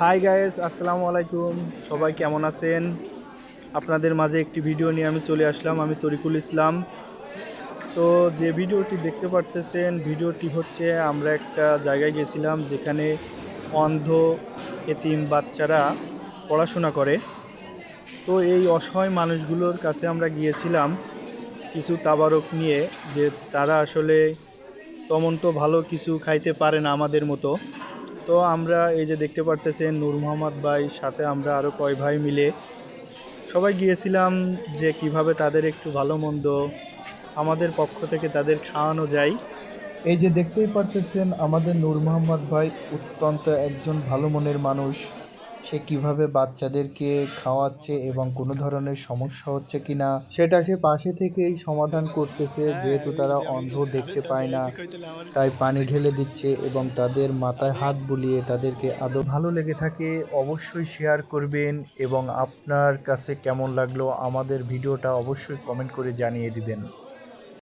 Hi guys আসসালামু আলাইকুম। সবাই কেমন আছেন? আপনাদের মাঝে একটি ভিডিও নিয়ে আমি চলে আসলাম, আমি তরিকুল ইসলাম। তো যে ভিডিওটি দেখতে পারতেছেন ভিডিওটি হচ্ছে আমরা একটা জায়গায় গেছিলাম যেখানে অন্ধ এতিম বাচ্চারা পড়াশোনা করে। তো এই অসহায় মানুষগুলোর কাছে আমরা গিয়েছিলাম কিছু তাবারক নিয়ে, যে তারা আসলে তমন তো ভালো কিছু খাইতে পারে না আমাদের মতো। তো আমরা এই যে দেখতে পারতেছেন নূর মোহাম্মদ ভাই, সাথে আমরা আরও কয় ভাই মিলে। সবাই গিয়েছিলাম যে কীভাবে তাদের একটু ভালো মন্দ আমাদের পক্ষ থেকে তাদের খাওয়ানো যায়। এই যে দেখতেই পারতেছেন আমাদের নূর মোহাম্মদ ভাই অত্যন্ত একজন ভালো মনের মানুষ। সে কীভাবে বাচ্চাদেরকে খাওয়াচ্ছে এবং কোনো ধরনের সমস্যা হচ্ছে কিনা সেটা সে পাশে থেকেই সমাধান করতেছে যেহেতু তারা অন্ধ দেখতে পায় না তাই পানি ঢেলে দিচ্ছে এবং তাদের মাথায় হাত বুলিয়ে তাদেরকে আদৌ ভালো লেগে থাকে অবশ্যই শেয়ার করবেন এবং আপনার কাছে কেমন লাগল আমাদের ভিডিওটা অবশ্যই কমেন্ট করে জানিয়ে দিবেন।